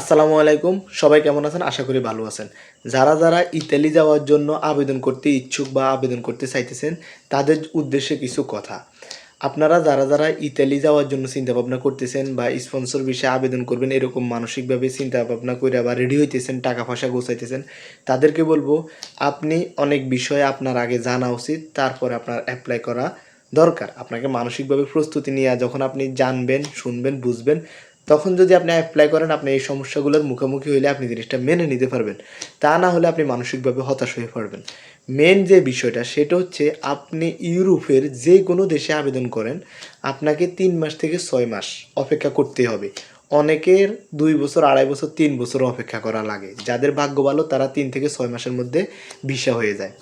আসসালামু আলাইকুম। সবাই কেমন আছেন? আশা করি ভালো আছেন। যারা যারা ইতালি যাওয়ার জন্য আবেদন করতে ইচ্ছুক বা আবেদন করতে চাইতেছেন, তাদের উদ্দেশ্যে কিছু কথা। আপনারা যারা যারা ইতালি যাওয়ার জন্য চিন্তা ভাবনা করতেছেন বা স্পন্সর বিষয়ে আবেদন করবেন, এরকম মানসিকভাবে চিন্তা ভাবনা করে বা রেডি হইতেছেন, টাকা পয়সা গোছাইতেছেন, তাদেরকে বলব, আপনি অনেক বিষয়ে আপনার আগে জানা উচিত, তারপরে আপনার অ্যাপ্লাই করা দরকার। আপনাকে মানসিকভাবে প্রস্তুতি নিয়ে যখন আপনি জানবেন, শুনবেন, বুঝবেন তখন যদি আপনি অ্যাপ্লাই করেন, আপনি এই সমস্যাগুলোর মুখোমুখি হইলে আপনি জিনিসটা মেনে নিতে পারবেন। তা না হলে আপনি মানসিকভাবে হতাশ হয়ে পড়বেন। মেন যে বিষয়টা, সেটা হচ্ছে আপনি ইউরোপের যে কোনো দেশে আবেদন করেন, আপনাকে তিন মাস থেকে ছয় মাস অপেক্ষা করতে হবে। অনেকের দুই বছর, আড়াই বছর, তিন বছর অপেক্ষা করা লাগে। যাদের ভাগ্য ভালো, তারা তিন থেকে ছয় মাসের মধ্যে ভিসা হয়ে যায়।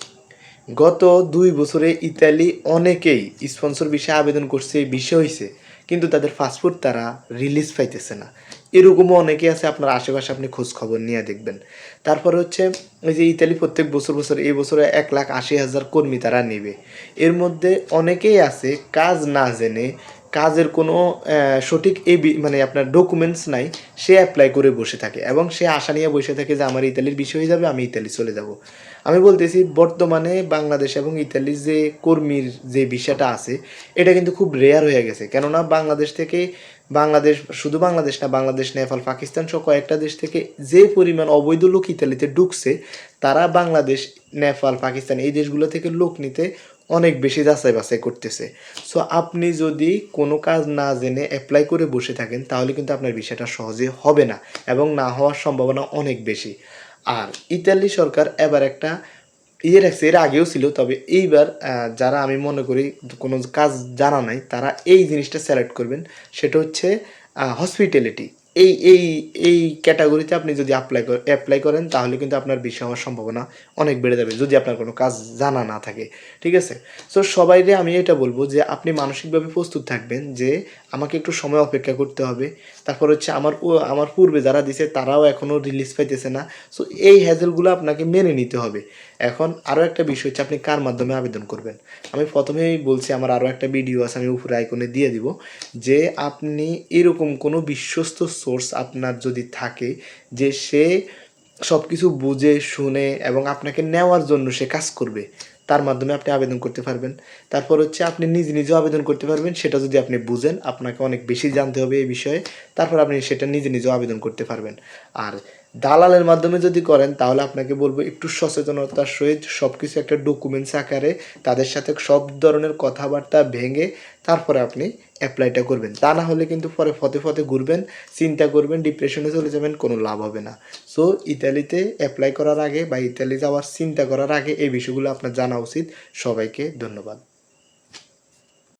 গত দুই বছরে ইতালি অনেকেই স্পন্সর বিষয়ে আবেদন করছে বিষয় হয়েছে কিন্তু তাদের পাসপোর্ট তারা রিলিজ পাইতেছে না। এরকমও অনেকে আছে, আপনার আশেপাশে আপনি খোঁজ খবর নিয়ে দেখবেন। তারপরে হচ্ছে ওই যে ইতালি প্রত্যেক বছর বছর, এই বছরে এক লাখ আশি হাজার কর্মী তারা নেবে। এর মধ্যে অনেকেই আছে, কাজ না জেনে কাজের কোনো সঠিক বি- মানে আপনার ডকুমেন্টস নাই, সে অ্যাপ্লাই করে বসে থাকে এবং সে আশা নিয়ে বসে থাকে যে আমার ইতালির বিষয় হয়ে যাবে, আমি ইতালি চলে যাব। আমি বলতেছি, বর্তমানে বাংলাদেশ এবং ইতালির যে কর্মীর যে বিষয়টা আছে, এটা কিন্তু খুব রেয়ার হয়ে গেছে। কেননা বাংলাদেশ থেকে বাংলাদেশ, শুধু বাংলাদেশ না, বাংলাদেশ, নেপাল, পাকিস্তান সহ কয়েকটা দেশ থেকে যে পরিমাণ অবৈধ লোক ইতালিতে ঢুকছে, তারা বাংলাদেশ, নেপাল, পাকিস্তান এই দেশগুলো থেকে লোক নিতে অনেক বেশি যাচাই বাছাই করতেছে। সো আপনি যদি কোনো কাজ না জেনে অ্যাপ্লাই করে বসে থাকেন, তাহলে কিন্তু আপনার বিষয়টা সহজে হবে না এবং না হওয়ার সম্ভাবনা অনেক বেশি। আর ইতালি সরকার এবার একটা ইয়ে রাখছে, এর আগেও ছিল, তবে এইবার যারা আমি মনে করি কোনো কাজ জানা নাই, তারা এই জিনিসটা সিলেক্ট করবেন, সেটা হচ্ছে হসপিটালিটি এই এই এই ক্যাটাগরিতে আপনি যদি অ্যাপ্লাই অ্যাপ্লাই করেন, তাহলে কিন্তু আপনার বিষয় হওয়ার সম্ভাবনা অনেক বেড়ে যাবে, যদি আপনার কোনো কাজ জানা না থাকে, ঠিক আছে? সো সবাইরে আমি এটা বলব যে, আপনি মানসিকভাবে প্রস্তুত থাকবেন যে, আমাকে একটু সময় অপেক্ষা করতে হবে, তারপর হচ্ছে আমার আমার পূর্বে যারা দিছে, তারাও এখনও রিলিজ পাইতেছে না সো এই হ্যাজেলগুলো আপনাকে মেনে নিতে হবে। এখন আরও একটা বিষয় হচ্ছে, আপনি কার মাধ্যমে আবেদন করবেন? আমি প্রথমেই বলছি, আমার আরও একটা ভিডিও আছে, আমি উপরে আইকনে দিয়ে দিব, যে, আপনি এরকম কোনো বিশ্বস্ত সোর্স আপনার যদি থাকে যে সে সব কিছু বুঝে, শুনে এবং আপনাকে নেওয়ার জন্য সে কাজ করবে, তার মাধ্যমে আপনি আবেদন করতে পারবেন। তারপর হচ্ছে আপনি নিজে নিজেও আবেদন করতে পারবেন, সেটা যদি আপনি বুঝেন, আপনাকে অনেক বেশি জানতে হবে এই বিষয়ে, তারপর আপনি সেটা নিজে নিজেও আবেদন করতে পারবেন। আর দালালের মাধ্যমে যদি করেন, তাহলে আপনাকে বলব একটু সচেতনতার সহিত সব কিছু একটা ডকুমেন্টস আকারে তাদের সাথে সব ধরনের কথাবার্তা ভেঙে তারপরে আপনি অ্যাপ্লাইটা করবেন। তা না হলে কিন্তু পরে ফতে ফতে ঘুরবেন, চিন্তা করবেন ডিপ্রেশনে চলে যাবেন, কোনো লাভ হবে না। সো ইতালিতে অ্যাপ্লাই করার আগে বা ইতালি যাওয়ার চিন্তা করার আগে এই বিষয়গুলো আপনার জানা উচিত। সবাইকে ধন্যবাদ।